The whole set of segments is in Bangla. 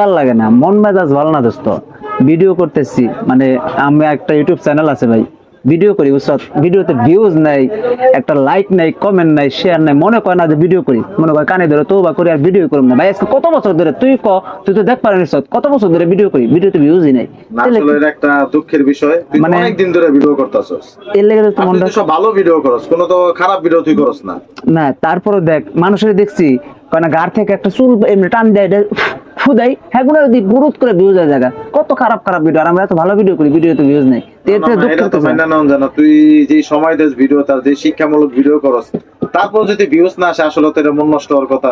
ভালো লাগে না, মন মেজাজ ভালো না দোস্ত। ভিডিও করতেছি মানে আমি একটা ইউটিউব চ্যানেল আছে ভাই। ভিডিও করি উস্তাদ ভিডিওতে ভিউজ নাই একটা লাইক নাই কমেন্ট নাই শেয়ার নাই মনে করে না যে ভিডিও করি। মনে করে কানে ধরে তো বা করি আর ভিডিও করব না। ভাই আজকে কত বছর ধরে তুই ক তুই তো দেখ পারিস কত বছর ধরে ভিডিও করি? ভিডিওতে ভিউজই নাই। আসলে একটা দুঃখের বিষয়। তুই মানে- অনেক দিন ধরে ভিডিও করতেছস। এর লেগে তো মনটা সব ভালো ভিডিও করস কোনো তো খারাপ ভিডিও তুই করস না। না তারপরে দেখ মানুষের দেখছি কারণ গার থেকে একটা চুল এমনি টান দেয় ফুদাই হ্যাঁ গুলো যদি গুরুত করে ভিউজ হয় জায়গা। কত খারাপ খারাপ ভিডিও আর আমরা এত ভালো ভিডিও করি ভিডিওতে ভিউজ নেই। তো এতে দুঃখ তো। মাইনা নেওয়া যায় তুই যে সময় দেস ভিডিও তার যে শিক্ষামূলক ভিডিও করস তারপর যদি ভিউজ না আসে আসলে তো এটা মন নষ্ট হওয়ার কথা।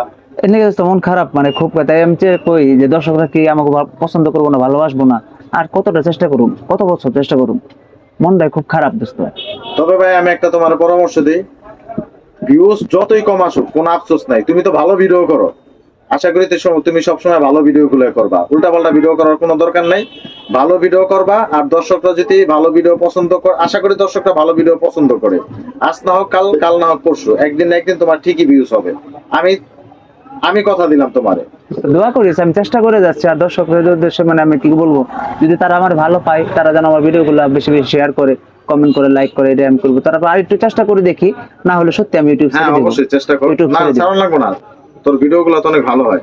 লেগে তো মন খারাপ মানে খুব তাই আমি কই যে দর্শকরা কি আমাকে পছন্দ করব না ভালোবাসবো না আর কতটা চেষ্টা করুন কত বছর চেষ্টা করুন মনটাই খুব খারাপ দোস্ত। তবে ভাই আমি একটা তোমার পরামর্শ দিই। ভিউজ যতই কম আসুক কোনো আফসোস নাই। তুমি তো ভালো ভিডিও করো। আশা করি তুমি সবসময় ভালো ভিডিও গুলো করবা। উল্টা পাল্টা ভিডিও করার কোনো দরকার নাই। ভালো ভিডিও করবা আর দর্শকরা যদি ভালো ভিডিও পছন্দ করে আশা করি দর্শকরা ভালো ভিডিও পছন্দ করে। আজ না হোক কাল কাল না হোক পরশু। একদিন না একদিন তোমার ঠিকই ভিউজ হবে। আমি আমি কথা দিলাম তোমারে। দোয়া করিস আমি চেষ্টা করে যাচ্ছি আর দর্শকদের উদ্দেশ্যে মানে আমি কি বলব যদি তারা আমার ভালো পায় তারা যেন আমার ভিডিওগুলো বেশি বেশি শেয়ার করে কমেন্ট করে লাইক করে এটা আমি করব। তারপর আর একটু চেষ্টা করে দেখি না হলে সত্যি আমি ইউটিউব হ্যাঁ ছেড়ে দেবো। অবশ্যই চেষ্টা করো। না ছেড়ে লাগবো না। তোর ভিডিও গুলো তো অনেক ভালো হয়।